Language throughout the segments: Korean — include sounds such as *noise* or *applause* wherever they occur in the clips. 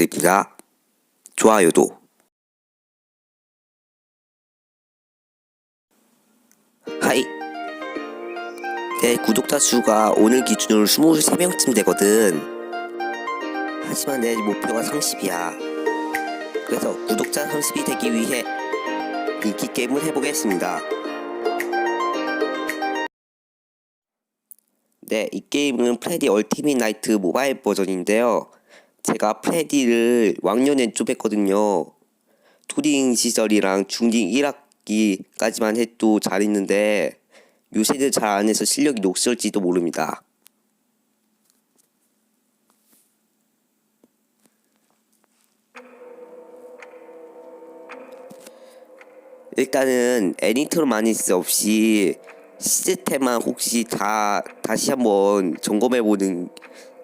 부탁드립니다. 좋아요도. 하이. 내 구독자 수가 오늘 기준으로 23명쯤 되거든. 하지만 내 목표가 30이야. 그래서 구독자 30이 되기 위해 인기 게임을 해보겠습니다. 네, 이 게임은 프레디 얼티밋 나이트 모바일 버전인데요. 제가 프레디를 왕년에 좀 했거든요. 투링 시절이랑 중딩 1학기까지만 해도 잘했는데 요새는 잘 안 해서 실력이 녹슬지도 모릅니다. 일단은 애니트로마니스 없이 시스템만 혹시 다 다시 한번 점검해 보는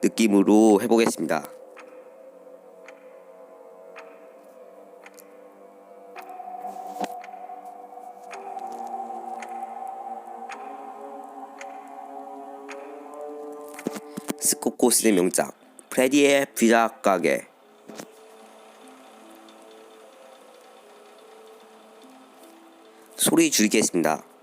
느낌으로 해보겠습니다. 스코코스의 명작 프레디의 피자 가게 소리 줄이겠습니다.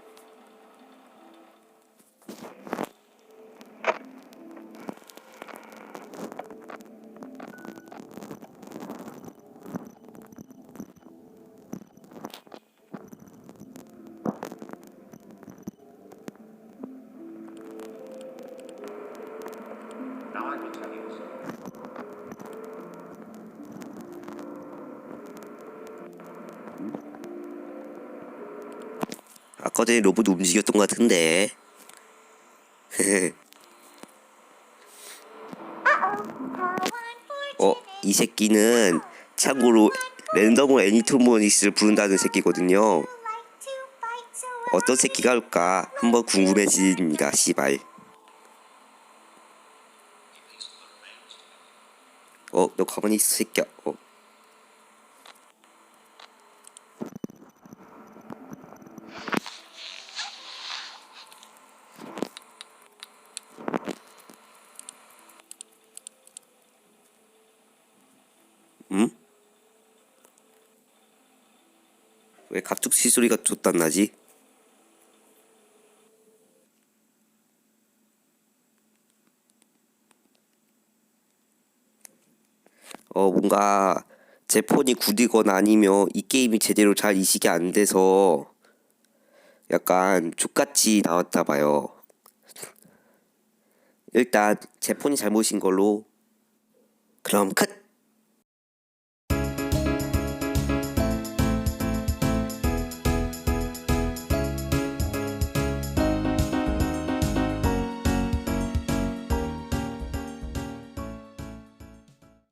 아까 전에 로봇 움직였던 것 같은데. *laughs* 어, 이 새끼는 참고로 랜덤으로 애니토모니스를 부른다는 새끼거든요. 어떤 새끼가 할까 한번 궁금해집니다, 씨발. 어, 너 가만히 있어, 새끼야. 어. 응? 왜 갑툭튀 소리가 쫓단 나지? 어 뭔가 제 폰이 구리거나 아니면 이 게임이 제대로 잘 이식이 안 돼서 약간 족같이 나왔다 봐요. 일단 제 폰이 잘못인 걸로 그럼 끝!